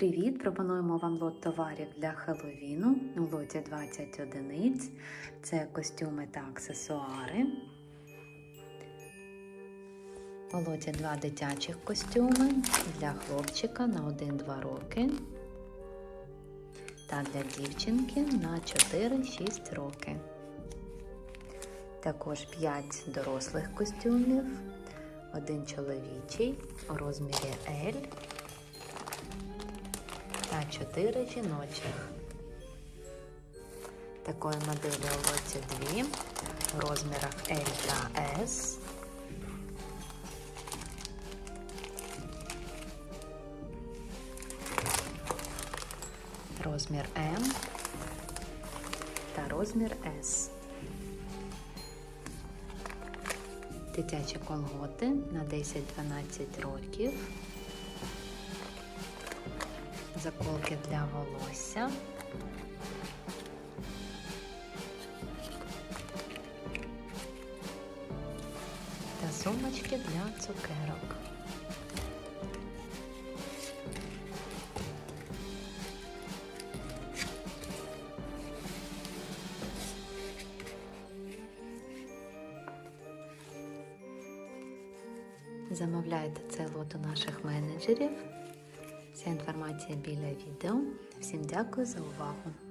Привіт! Пропонуємо вам лот товарів для Хеллоуіну у лоті 20 одиниць. Це костюми та аксесуари. У лоті два дитячих костюми для хлопчика на 1-2 роки та для дівчинки на 4-6 роки. Також 5 дорослих костюмів, один чоловічий у розмірі L 4 жіночих. Такої моделі у 2 у розмірах L та S. Розмір М та розмір S. Дитячі колготи на 10-12 років. Заколки для волосся. Та сумочки для цукерок. Замовляйте цей лот у наших менеджерів. Вся інформація біля відео. Всім дякую за увагу!